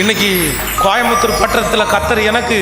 இன்னைக்கு கோயம்புத்தூர் பட்டணத்தில் கத்தர் எனக்கு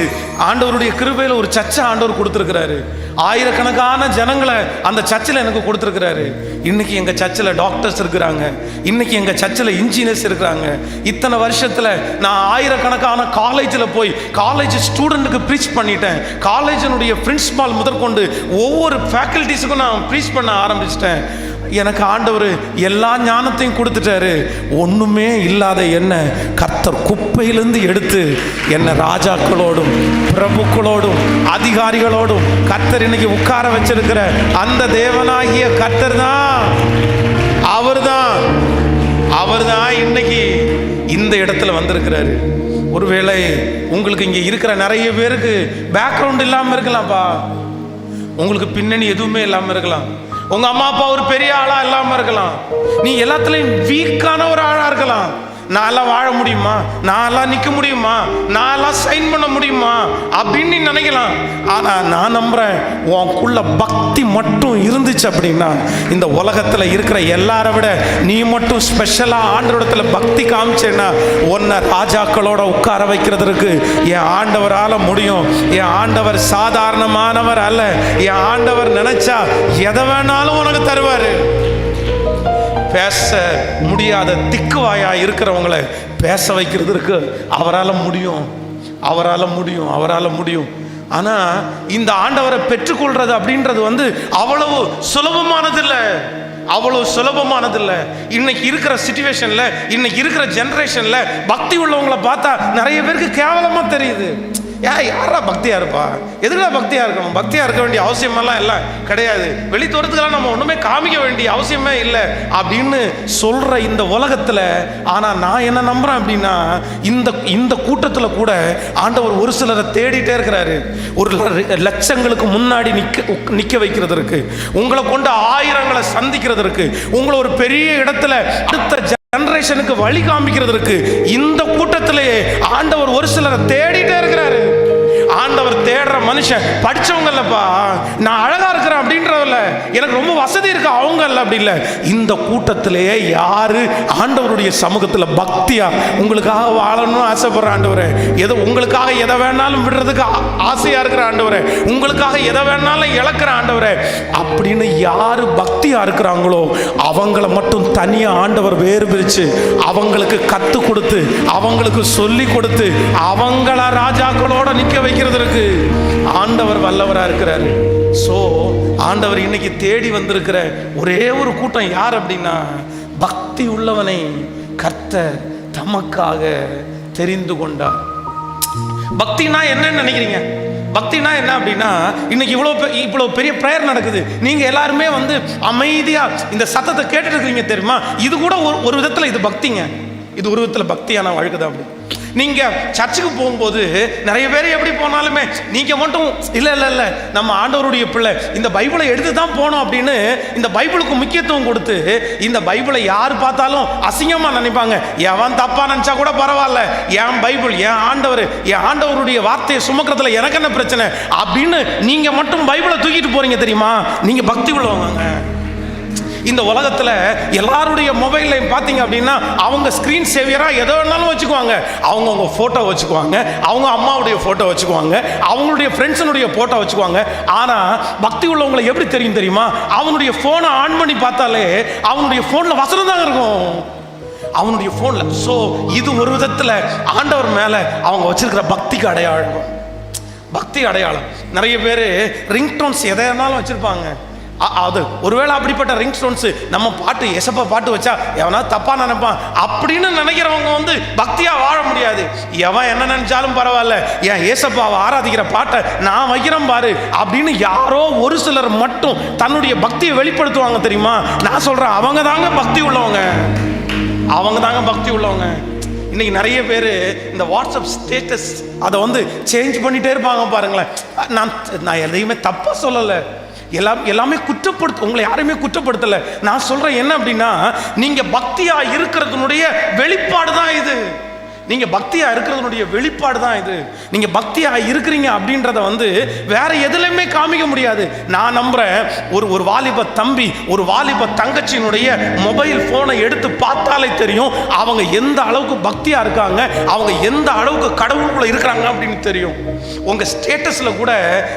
ஆண்டவருடைய கிருபையில் ஒரு சர்ச்சை ஆண்டவர் கொடுத்துருக்கிறாரு. ஆயிரக்கணக்கான ஜனங்களை அந்த சர்ச்சில் எனக்கு கொடுத்துருக்கிறாரு. இன்னைக்கு எங்கள் சர்ச்சில் டாக்டர்ஸ் இருக்கிறாங்க. இன்னைக்கு எங்கள் சர்ச்சில் இன்ஜினியர்ஸ் இருக்கிறாங்க. இத்தனை வருஷத்தில் நான் ஆயிரக்கணக்கான காலேஜில் போய் காலேஜ் ஸ்டூடெண்ட்டுக்கு ப்ரீச் பண்ணிட்டேன். காலேஜினுடைய பிரின்ஸ்பால் முதற்கொண்டு ஒவ்வொரு ஃபேக்கல்டிஸுக்கும் நான் ப்ரீச் பண்ண ஆரம்பிச்சிட்டேன். எனக்கு ஆண்டவர் எல்லா ஞானத்தையும் கொடுத்துட்டாரு. ஒன்றுமே இல்லாத என்ன கர்த்தர் குப்பையிலிருந்து எடுத்து என்னை ராஜாக்களோடும் பிரபுக்களோடும் அதிகாரிகளோடும் கர்த்தர் இன்னைக்கு உட்கார வச்சிருக்கிற அந்த தேவனாகிய கர்த்தர் தான். அவர்தான். அவர்தான் இன்னைக்கு இந்த இடத்துல வந்திருக்கிறாரு. ஒருவேளை உங்களுக்கு இங்கே இருக்கிற நிறைய பேருக்கு பேக்ரவுண்ட் இல்லாமல் இருக்கலாம்ப்பா. உங்களுக்கு பின்னணி எதுவுமே இல்லாமல் இருக்கலாம். உங்க அம்மா அப்பா ஒரு பெரிய ஆளா இல்லாம இருக்கலாம். நீ எல்லாத்துலயும் வீக்கான ஒரு ஆளா இருக்கலாம். நான்லாம் வாழ முடியுமா? நான்லாம் நிற்க முடியுமா? நான்லாம் சைன் பண்ண முடியுமா? அப்படின்னு நீ நினைக்கலாம். ஆனால் நான் நம்புகிறேன் உனக்குள்ள பக்தி மட்டும் இருந்துச்சு அப்படின்னா இந்த உலகத்தில் இருக்கிற எல்லாரை விட நீ மட்டும் ஸ்பெஷலாக ஆண்டவரத்தில் பக்தி காமிச்சேன்னா உன்னை ராஜாக்களோட உட்கார வைக்கிறதுக்கு என் ஆண்டவரால் முடியும். என் ஆண்டவர் சாதாரணமானவர் அல்ல. என் ஆண்டவர் நினைச்சா எதை வேணாலும் உனக்கு தருவார். பேச முடியாத திக்குவாயாக இருக்கிறவங்கள பேச வைக்கிறதுக்கு அவரால் முடியும். அவரால் முடியும் அவரால் முடியும். ஆனால் இந்த ஆண்டவரை பெற்றுக்கொள்றது அப்படின்றது வந்து அவ்வளவு சுலபமானதில்லை. அவ்வளவு சுலபமானதில்லை. இன்னைக்கு இருக்கிற சுச்சுவேஷனில் இன்னைக்கு இருக்கிற ஜென்ரேஷனில் பக்தி உள்ளவங்களை பார்த்தா நிறைய பேருக்கு கேவலமாக தெரியுது. ஏன் யாரா பக்தியா இருப்பா? எதுக்குடா பக்தியா இருக்கணும்? பக்தியா இருக்க வேண்டிய அவசியமெல்லாம் இல்லை கிடையாது. வெளித்தோரத்துக்கெல்லாம் நம்ம ஒண்ணுமே காமிக்க வேண்டிய அவசியமே இல்லை அப்படின்னு சொல்ற இந்த உலகத்துல ஆனா நான் என்ன நம்புறேன் அப்படின்னா இந்த இந்த கூட்டத்துல கூட ஆண்டவர் ஒரு சிலரை தேடிட்டே இருக்கிறாரு. ஒரு லட்சங்களுக்கு முன்னாடி நிற்க நிற்க வைக்கிறதுக்கு வைக்கிறதற்கு உங்களை கொண்டு ஆயிரங்களை சந்திக்கிறதற்கு உங்களை ஒரு பெரிய இடத்துல அடுத்த ஜெனரேஷனுக்கு வழி காமிக்கிறதற்கு இந்த கூட்டத்திலேயே ஆண்டவர் ஒரு சிலரை தேடிட்டே இருக்கிறார். ஆண்டவர் தேடுற மனுஷன் படிச்சவங்கல்லப்பா. நான் அழகா இருக்கிறேன் அப்படின்றதில்ல எனக்கு ரொம்ப வசதி இருக்கு அவங்க இல்லை அப்படி இல்லை. இந்த கூட்டத்திலேயே யாரு ஆண்டவருடைய சமூகத்தில் பக்தியா உங்களுக்காக வாழணும்னு ஆசைப்படுற ஆண்டவரே? எதோ உங்களுக்காக எதை வேணாலும் விடுறதுக்கு ஆசையாக ஆசையா இருக்கிற ஆண்டவரே. உங்களுக்காக எதை வேணாலும் இழக்கிற ஆண்டவரே. அப்படின்னு யாரு பக்தியா இருக்கிறாங்களோ அவங்கள மட்டும் தனியாக ஆண்டவர் வேறு பிரித்து அவங்களுக்கு கற்றுக் கொடுத்து அவங்களுக்கு சொல்லி கொடுத்து அவங்கள ராஜாக்களோட வைக்கிறது வைக்கிறதுக்கு ஆண்டவர் வல்லவரா இருக்கிறாரு. சோ ஆண்டவர் இன்னைக்கு தேடி வந்திருக்கிற ஒரே ஒரு கூட்டம் யார் அப்படின்னா பக்தி உள்ளவனை கர்த்தர் தமக்காக தெரிந்து கொண்டார். பக்தினா என்னன்னு நினைக்கிறீங்க? பக்தினா என்ன அப்படின்னா இன்னைக்கு இவ்வளோ பெ- இவ்வளோ பெரிய ப்ரேயர் நடக்குது. நீங்கள் எல்லாருமே வந்து அமைதியாக இந்த சத்தத்தை கேட்டுட்டு இருக்கிறீங்க தெரியுமா? இது கூட ஒரு ஒரு விதத்தில் இது பக்திங்க. இது ஒரு விதத்தில் பக்தியான வாழ்க்கை தான் அப்படி. நீங்கள் சர்ச்சுக்கு போகும்போது நிறைய பேர் எப்படி போனாலுமே நீங்கள் மட்டும் இல்லை இல்லை இல்லை நம்ம ஆண்டவருடைய பிள்ளை இந்த பைபிளை எடுத்து தான் போனோம் அப்படின்னு இந்த பைபிளுக்கு முக்கியத்துவம் கொடுத்து இந்த பைபிளை யார் பார்த்தாலும் அசிங்கமாக நினைப்பாங்க. எவன் தப்பா நினச்சா கூட பரவாயில்ல. என் பைபிள் என் ஆண்டவர் என் ஆண்டவருடைய வார்த்தையை சுமக்கிறதுல எனக்கு என்ன பிரச்சனை? அப்படின்னு நீங்கள் மட்டும் பைபிளை தூக்கிட்டு போறீங்க தெரியுமா? நீங்கள் பக்தி உள்ளவங்க இந்த உலகத்தில் எல்லாருடைய மொபைல்லையும் பார்த்தீங்க அப்படின்னா அவங்க ஸ்க்ரீன் சேவியராக எதை வேணாலும் வச்சுக்குவாங்க. அவங்கவுங்க ஃபோட்டோ வச்சுக்குவாங்க அவங்க அம்மாவுடைய ஃபோட்டோ வச்சுக்குவாங்க அவங்களுடைய ஃப்ரெண்ட்ஸனுடைய ஃபோட்டோ வச்சுக்குவாங்க. ஆனால் பக்தி உள்ளவங்களை எப்படி தெரியும் தெரியுமா? அவனுடைய ஃபோனை ஆன் பண்ணி பார்த்தாலே அவனுடைய ஃபோனில் வசனம் தான் இருக்கும். அவனுடைய ஃபோனில் ஸோ இது ஒரு விதத்தில் ஆண்டவர் மேலே அவங்க வச்சிருக்கிற பக்திக்கு அடையாளம். பக்தி அடையாளம். நிறைய பேர் ரிங்டோன்ஸ் எதை வேணாலும் வச்சுருப்பாங்க. அது ஒருவேளை அப்படிப்பட்ட ரிங் ஸ்டோன்ஸு நம்ம பாட்டு எசப்பா பாட்டு வச்சா எவனா தப்பா நினைப்பான்? அப்படின்னு நினைக்கிறவங்க வந்து பக்தியா வாழ முடியாது. எவன் என்ன நினைச்சாலும் பரவாயில்ல. என் ஏசப்பாவை ஆராதிக்கிற பாட்டை நான் வைக்கிறேன் பாரு அப்படின்னு யாரோ ஒரு சிலர் மட்டும் தன்னுடைய பக்தியை வெளிப்படுத்துவாங்க தெரியுமா? நான் சொல்றேன் அவங்க தாங்க பக்தி உள்ளவங்க. அவங்க தாங்க பக்தி உள்ளவங்க. இன்னைக்கு நிறைய பேர் இந்த வாட்ஸ்அப் ஸ்டேட்டஸ் அதை வந்து சேஞ்ச் பண்ணிட்டே இருப்பாங்க பாருங்களேன். நான் நான் எதையுமே தப்பாக சொல்லலை. எல்லாம் எல்லாமே குற்றப்படுத்த உங்களை யாருமே குற்றப்படுத்தலை. நான் சொல்கிறேன் என்ன அப்படின்னா நீங்கள் பக்தியாக இருக்கிறதுனுடைய வெளிப்பாடு தான் இது. நீங்கள் பக்தியாக இருக்கிறதுனுடைய வெளிப்பாடு தான் இது. நீங்கள் பக்தியாக இருக்கிறீங்க அப்படின்றத வந்து வேற எதுலையுமே காமிக்க முடியாது. நான் நம்புகிறேன் ஒரு ஒரு வாலிப தம்பி ஒரு வாலிப தங்கச்சியினுடைய மொபைல் ஃபோனை எடுத்து பார்த்தாலே தெரியும் அவங்க எந்த அளவுக்கு பக்தியாக இருக்காங்க அவங்க எந்த அளவுக்கு கடவுளுக்குள்ளே இருக்கிறாங்க அப்படின்னு தெரியும். உங்கள் ஸ்டேட்டஸில் கூட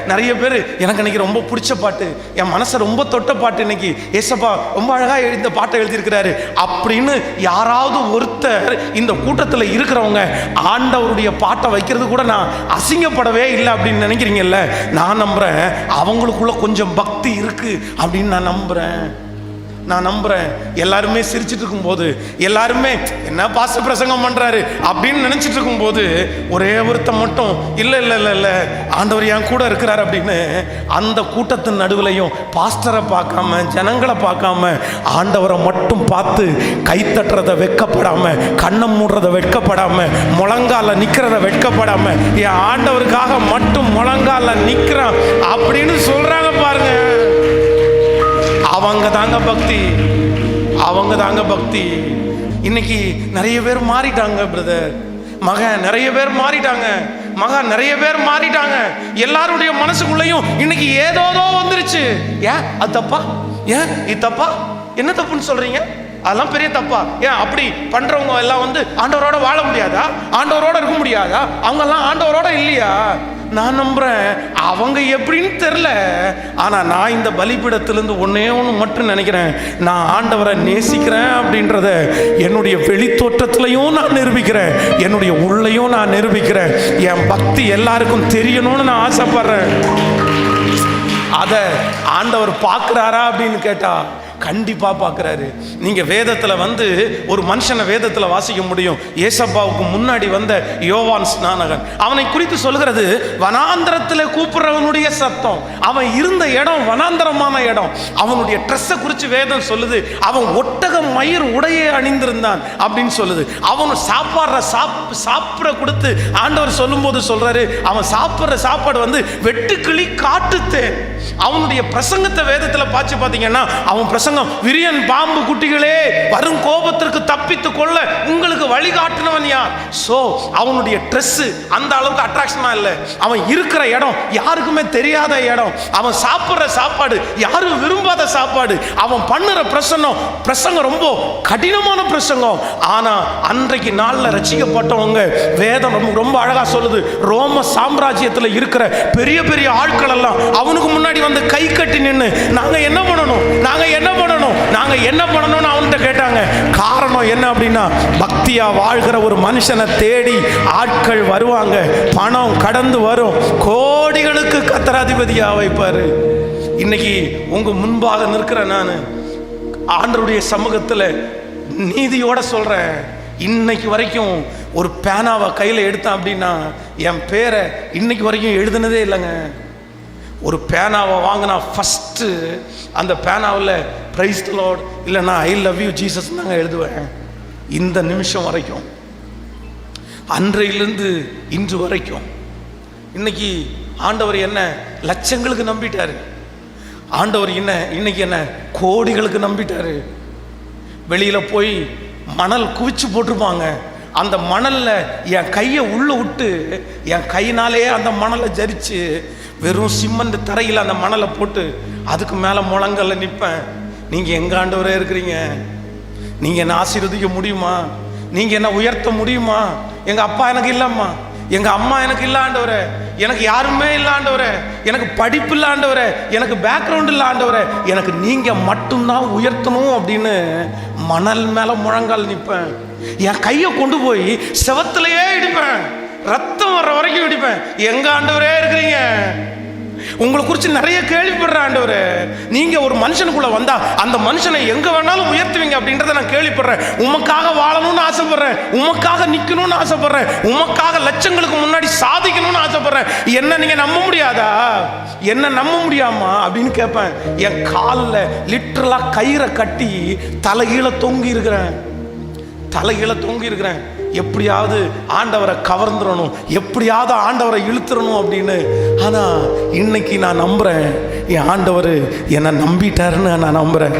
நிறைய பேர் எனக்கு இன்னைக்கு ரொம்ப பிடிச்ச பாட்டு என் மனசை ரொம்ப தொட்ட பாட்டு இன்னைக்கு. ஏசப்பா ரொம்ப அழகாக இந்த பாட்டை எழுதியிருக்கிறாரு. அப்படின்னு யாராவது ஒருத்தர் இந்த கூட்டத்தில் இருக்கிறவங்க ஆண்டவருடைய பாட்டை வைக்கிறது கூட நான் அசிங்கப்படவே இல்லை அப்படின்னு நினைக்கிறீங்கல்ல? நான் நம்புகிறேன் அவங்களுக்குள்ள கொஞ்சம் பக்தி இருக்குது அப்படின்னு நான் நம்புகிறேன் நான் நம்புகிறேன் எல்லாருமே சிரிச்சிட்டு இருக்கும்போது எல்லாருமே என்ன பாச பிரசங்கம் பண்ணுறாரு அப்படின்னு நினச்சிட்டு இருக்கும்போது ஒரே ஒருத்தன் மட்டும் இல்லை இல்லை இல்லை இல்லை ஆண்டவர் என் கூட இருக்கிறார் அப்படின்னு அந்த கூட்டத்தின் நடுவுலையும் பாஸ்டரை பார்க்காம ஜனங்களை பார்க்காம ஆண்டவரை மட்டும் பார்த்து கை வெட்கப்படாமல் கண்ணை கண்ணம் மூடுறத வெட்கப்படாமல் முழங்கால நிற்கிறத வெட்கப்படாமல் என் ஆண்டவருக்காக மட்டும் முழங்கால நிற்கிறான் அப்படின்னு சொல்கிறாங்க அவங்க தாங்க பக்தி. அவங்க தாங்க பக்தி. இன்னைக்கு நிறைய பேர் மாறிட்டாங்க பிரதர் மகன் நிறைய பேர் மாறிட்டாங்க. மகன் நிறைய பேர் மாறிட்டாங்க. எல்லாருடைய மனசுக்குள்ளேயும் இன்னைக்கு ஏதோதோ வந்துருச்சு. ஏன்? அது தப்பா? ஏன்? இது தப்பா? என்ன தப்புன்னு சொல்றீங்க? அதெல்லாம் பெரிய தப்பா. ஏன்? அப்படி பண்றவங்க எல்லாம் வந்து ஆண்டவரோட வாழ முடியாதா? ஆண்டவரோட இருக்க முடியாதா? அவங்க எல்லாம் ஆண்டவரோட இல்லையா? நான் நம்புகிறேன் அவங்க எப்படின்னு தெரில ஆனால் நான் இந்த பலிப்பிடத்திலேருந்து ஒன்றே ஒன்று மட்டும் நினைக்கிறேன். நான் ஆண்டவரை நேசிக்கிறேன் அப்படின்றத என்னுடைய வெளித்தோற்றத்திலையும் நான் நிரூபிக்கிறேன். என்னுடைய உள்ளையும் நான் நிரூபிக்கிறேன். என் பக்தி எல்லாருக்கும் தெரியணும்னு நான் ஆசைப்படுறேன். அதை ஆண்டவர் பார்க்குறாரா அப்படின்னு கேட்டா கண்டிப்பா பார்க்குறாரு. நீங்க வேதத்துல வந்து ஒரு மனுஷனை வேதத்துல வாசிக்க முடியும். ஏசப்பாவுக்கு முன்னாடி வந்த யோவான் ஸ்நானகன். அவனை குறித்து சொல்கிறது வனாந்திரத்தில் கூப்பிடுறவனுடைய சத்தம். அவன் இருந்த இடம் வனாந்தரமான இடம். அவனுடைய ட்ரெஸ்ஸை குறித்து வேதம் சொல்லுது. அவன் ஒட்டக மயிர் உடையை அணிந்திருந்தான் அப்படின்னு சொல்லுது. அவன் சாப்பாடுற சாப் சாப்பிட கொடுத்து ஆண்டவர் சொல்லும்போது சொல்றாரு அவன் சாப்பிட்ற சாப்பாடு வந்து வெட்டுக்கிளி காட்டுத்தேன். அவனுடைய பிரசங்கத்தை வேதத்தில் பார்த்து பார்த்தீங்கன்னா அவன் பிரசங்கம் விரியன் பாம்பு குட்டிகளே வரும் கோபத்திற்கு தப்பித்து கொள்ள உங்களுக்கு வழிகாட்டினவன் யார்? சோ அவனுடைய Dress அந்த அளவுக்கு அட்ராக்ஷனாக இல்லை. அவன் இருக்கிற இடம் யாருக்குமே தெரியாத இடம். அவன் சாப்பிட்ற சாப்பாடு யாரும் விரும்பாத சாப்பாடு. அவன் பண்ணுற பிரசங்கம் பிரசங்கம் ரொம்ப கடினமான பிரசங்கம். ஆனா அன்றைக்கு நாள்ல ரசிக்கப்பட்டவங்க வேதம் ரொம்ப ரொம்ப அழகா சொல்லுது. ரோம சாம்ராஜ்யத்தில் இருக்கிற பெரிய பெரிய ஆட்கள் எல்லாம் அவனுக்கு முன்னாடி வந்து கை கட்டி நின்று நாங்க என்ன பண்ணணும்? நாங்க என்ன பண்ணணும்? நாங்க என்ன பண்ணணும்னு அவன்கிட்ட கேட்டாங்க. காரணம் என்ன அப்படின்னா பக்தியா வாழ்கிற ஒரு மனுஷனை தேடி ஆட்கள் வருவாங்க. பணம் கடந்து வரும். கோடிகளுக்கு கத்தராதிபதியா வைப்பாரு. இன்னைக்கு உங்க முன்பாக நிற்கிற நான் ஆண்டருடைய சமூகத்தில் நீதியோட சொல்றேன். இன்னைக்கு வரைக்கும் ஒரு பேனாவை கையில் எடுத்தேன் அப்படின்னா என் பேரை இன்னைக்கு வரைக்கும் எழுதுனதே இல்லைங்க. ஒரு பேனாவை வாங்கினா ஃபஸ்ட்டு அந்த பேனாவில் பிரைஸ் லார்ட் நான் ஐ லவ் யூ ஜீசஸ் தாங்க எழுதுவேன். இந்த நிமிஷம் வரைக்கும். அன்றையிலிருந்து இன்று வரைக்கும். இன்னைக்கு ஆண்டவர் என்ன லட்சங்களுக்கு நம்பிட்டாரு. ஆண்டவர் என்ன இன்னைக்கு என்ன கோடிகளுக்கு நம்பிட்டாரு. வெளியில் போய் மணல் குவிச்சு போட்டிருப்பாங்க. அந்த மணலில் என் கையை உள்ளே விட்டு என் கையினாலேயே அந்த மணலை ஜரித்து வெறும் சிமெண்ட் தரையில் அந்த மணலை போட்டு அதுக்கு மேலே முழங்கல்ல நிற்பேன் நீங்கள் எங்க ஆண்டவரே இருக்கிறீங்க? நீங்கள் என்ன ஆசீர்வதிக்க முடியுமா? நீங்கள் என்ன உயர்த்த முடியுமா? எங்கள் அப்பா எனக்கு இல்லைம்மா. எங்கள் அம்மா எனக்கு இல்லாண்டவரே எனக்கு யாருமே இல்லாண்டவரே எனக்கு படிப்பு இல்லாண்டவரே எனக்கு பேக்ரவுண்ட் இல்லாண்டவரே எனக்கு நீங்கள் மட்டும்தான் உயர்த்தணும் அப்படின்னு மணல் மேலே முழங்கால் நிற்பேன் என் கையை கொண்டு போய் செவத்திலேயே இடிப்பேன். ரத்தம் வர்ற வரைக்கும் இடிப்பேன். எங்கள் ஆண்டவரே இருக்கிறீங்க? உங்களை குறித்து நிறைய கேள்விப்படுற ஆண்டவர். நீங்கள் ஒரு மனுஷனுக்குள்ளே வந்தால் அந்த மனுஷனை எங்கே வேணாலும் உயர்த்துவீங்க அப்படின்றத நான் கேள்விப்படுறேன். உமக்காக வாழணும்னு ஆசைப்படுறேன். உமக்காக நிற்கணும்னு ஆசைப்படுறேன். உமக்காக லட்சங்களுக்கு முன்னாடி சாதிக்கணும்னு ஆசைப்படுறேன். என்ன நீங்கள் நம்ப முடியாதா? என்ன நம்ப முடியாமா அப்படின்னு கேட்பேன். என் காலில் லிட்டரலாக கயிறை கட்டி தலைகீழ தொங்கி இருக்கிறேன். தலைகீழ தொங்கி இருக்கிறேன். எப்படியாவது ஆண்டவரை கவர்ந்துடணும் எப்படியாவது ஆண்டவரை இழுத்துடணும் அப்படின்னு. ஆனால் இன்னைக்கு நான் நம்புகிறேன் என் ஆண்டவர் என்னை நம்பிட்டாருன்னு நான் நம்புகிறேன்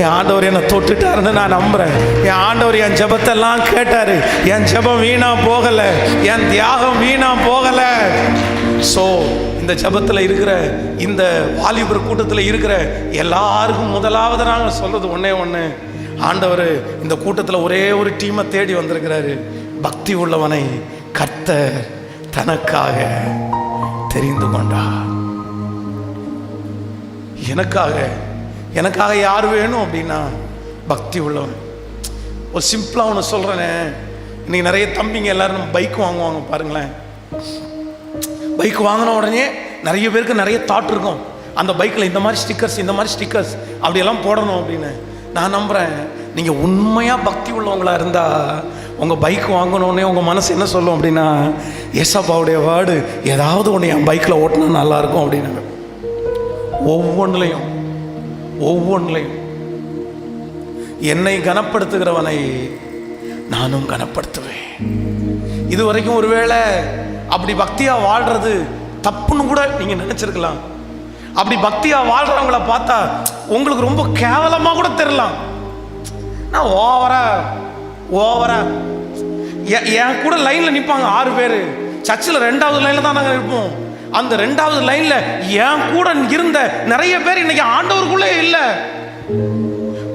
என் ஆண்டவர் என்னை தொட்டுட்டாருன்னு நான் நம்புகிறேன் என் ஆண்டவர் என் ஜெபத்தெல்லாம் கேட்டார். என் ஜெபம் வீணாக போகலை. என் தியாகம் வீணாக போகலை. ஸோ இந்த ஜெபத்தில் இருக்கிற இந்த வாலிபர் கூட்டத்தில் இருக்கிற எல்லாருக்கும் முதலாவது நாங்கள் சொல்கிறது ஒன்றே ஒன்று ஆண்டவர் இந்த கூட்டத்தில் ஒரே ஒரு டீமை தேடி வந்திருக்கிறாரு. பக்தி உள்ளவனை கர்த்தர் தனக்காக தெரிந்து கொண்டா எனக்காக எனக்காக யார் வேணும் அப்படின்னா பக்தி உள்ளவன். ஒரு சிம்பிளாக ஒன்று சொல்கிறேனே இன்னைக்கு நிறைய தம்பிங்க எல்லாரும் பைக் வாங்குவாங்க பாருங்களேன். பைக் வாங்கின உடனே நிறைய பேருக்கு நிறைய தாட் இருக்கும். அந்த பைக்கில் இந்த மாதிரி ஸ்டிக்கர்ஸ் இந்த மாதிரி ஸ்டிக்கர்ஸ் அப்படியெல்லாம் போடணும் அப்படின்னு. நான் நம்புகிறேன் நீங்கள் உண்மையாக பக்தி உள்ளவங்களாக இருந்தால் உங்கள் பைக் வாங்கணுன்னே உங்கள் மனசு என்ன சொல்லும் அப்படின்னா எஸ்அப்பாவுடைய வேர்டு ஏதாவது ஒன்று என் பைக்கில் ஓட்டினா நல்லாயிருக்கும் அப்படின்னு ஒவ்வொன்றுலையும் ஒவ்வொன்றுலையும் என்னை கனப்படுத்துகிறவனை நானும் கனப்படுத்துவேன். இது வரைக்கும் ஒருவேளை அப்படி பக்தியாக வாழ்கிறது தப்புன்னு கூட நீங்கள் நினச்சிருக்கலாம். அப்படி பக்தியாக வாழ்கிறவங்கள பார்த்தா உங்களுக்கு ரொம்ப கேவலமாக கூட தெரியலாம். நான் ஓவரா ஓவரா. எ- என் கூட லைனில் நிற்பாங்க ஆறு பேர். சர்ச்சில் ரெண்டாவது லைனில் தான் நாங்கள் இருப்போம் அந்த ரெண்டாவது லைனில் என் கூட இருந்த நிறைய பேர் இன்னைக்கு ஆண்டவருக்குள்ளே இல்லை.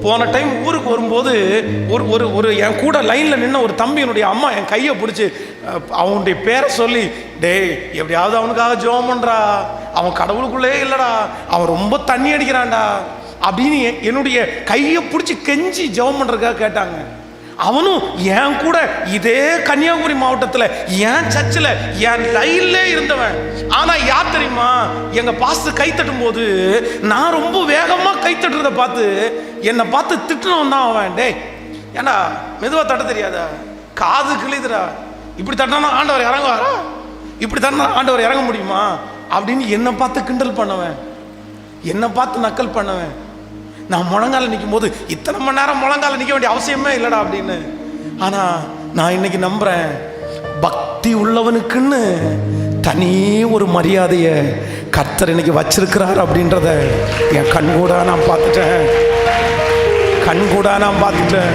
போன டைம் ஊருக்கு வரும்போது ஒரு ஒரு ஒரு என் கூட லைனில் நின்ன ஒரு தம்பியினுடைய அம்மா என் கையை பிடிச்சி அவனுடைய பேரை சொல்லி டேய் எப்படியாவது அவனுக்காக ஜெபம் பண்ணுறா அவன் கடவுளுக்குள்ளே இல்லைடா. அவன் ரொம்ப தண்ணி அடிக்கிறான்டா. அப்படின்னு என்னுடைய கையை பிடிச்சி கெஞ்சி ஜெபம் பண்ணுறதுக்காக கேட்டாங்க. அவனும் என் கூட இதே கன்னியாகுமரி மாவட்டத்தில் என் சர்ச்சில் என் லைன்ல இருந்தவன். ஆனால் யார் தெரியுமா? எங்கள் பாஸ்து கை தட்டும் போது நான் ரொம்ப வேகமாக கை தட்டுறத பார்த்து என்னை பார்த்து திட்டுனவன் தான் அவன். டேய் ஏண்டா மெதுவாக தட்ட தெரியாதா? காது கிழிதுடா. இப்படி தட்டினா ஆண்டவர் இறங்குவாரா? இப்படி தட்டினா ஆண்டவர் இறங்க முடியுமா? அப்படின்னு என்னை பார்த்து கிண்டல் பண்ணவன். என்னை பார்த்து நக்கல் பண்ணவன். நான் முழங்கால நிற்கும் போது இத்தனை மணி நேரம் முழங்கால நிற்க வேண்டிய அவசியமே இல்லைடா அப்படின்னு. ஆனால் நான் இன்னைக்கு நம்புகிறேன் பக்தி உள்ளவனுக்குன்னு தனி ஒரு மரியாதையை கர்த்தர் இன்னைக்கு வச்சிருக்கிறார் அப்படின்றத என் கண்கூடா நான் பார்த்துட்டேன். கண்கூடா நான் பார்த்துட்டேன்.